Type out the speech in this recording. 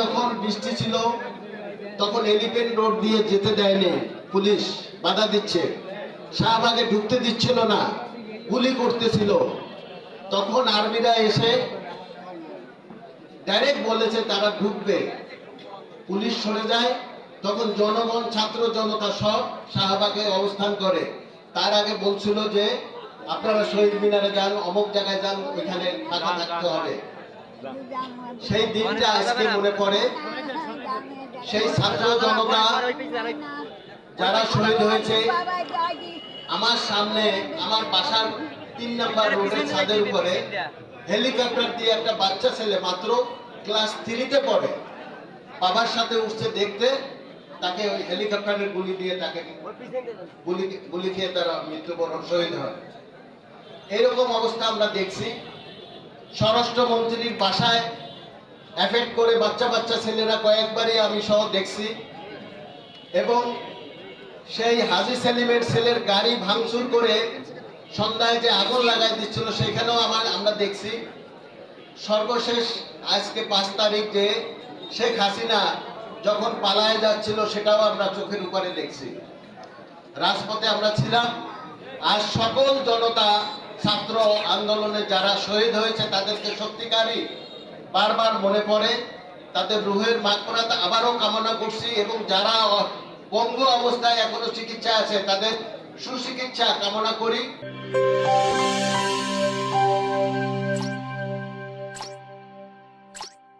যখন বৃষ্টি ছিল, তখন এলিফেন্ট রোড দিয়ে যেতে দেয়নি, পুলিশ বাধা দিচ্ছে। শাহবাগে ঢুকতে দিচ্ছিল না, গুলি করতেছিল। তখন আর্মিরা এসে ডাইরেক্ট বলেছে তারা ঢুকবে। পুলিশ সরে যায়, তখন জনগণ, ছাত্র জনতা সব শাহবাগে অবস্থান করে। তার আগে বলছিল যে, আপনারা শহীদ মিনারে যান, অমুক জায়গায় যান, ওইখানে ফাঁকা থাকতে হবে। সেই দিনটা আজকে মনে পড়ে। সেই ছাত্র জনতা যারা শহীদ হয়েছে আমার সামনে আমার বাসার তিন নাম্বার রোডের ছাদের উপরে হেলিকপ্টার দিয়ে একটা বাচ্চা ছেলে মাত্র ক্লাস থ্রিতে পড়ে। বাবার সাথে উঠছে দেখতে তাকে ওই হেলিকপ্টারের গুলি দিয়ে তাকে গুলি গুলি খেয়ে তারা মৃত্যুবরণ শহীদ হয়। এরকম অবস্থা আমরা দেখছি। স্বরাষ্ট্রমন্ত্রীর বাসায় এফেক্ট করে বাচ্চা বাচ্চা ছেলেরা কয়েকবারই আমি সহ দেখছি। এবং সেই হাজি সেলিমের ছেলের গাড়ি ভাঙচুর করে সন্ধ্যায় যে আগুন লাগাই দিচ্ছিল, সেখানেও আমার আমরা দেখছি। সর্বশেষ আজকে পাঁচ তারিখ যে শেখ হাসিনা যখন পালায় যাচ্ছিল, সেটাও আমরা চোখের উপরে দেখছি। রাজপথে আমরা ছিলাম। আর সকল জনতা ছাত্র আন্দোলনে যারা শহীদ হয়েছে, তাদেরকে সত্যিকারই বারবার মনে পড়ে। তাদের রুহের মাগফরাত আবারও কামনা করছি এবং যারা বঙ্গ অবস্থায় এখনও চিকিৎসা আছে, তাদের সুচিকিৎসা কামনা করি।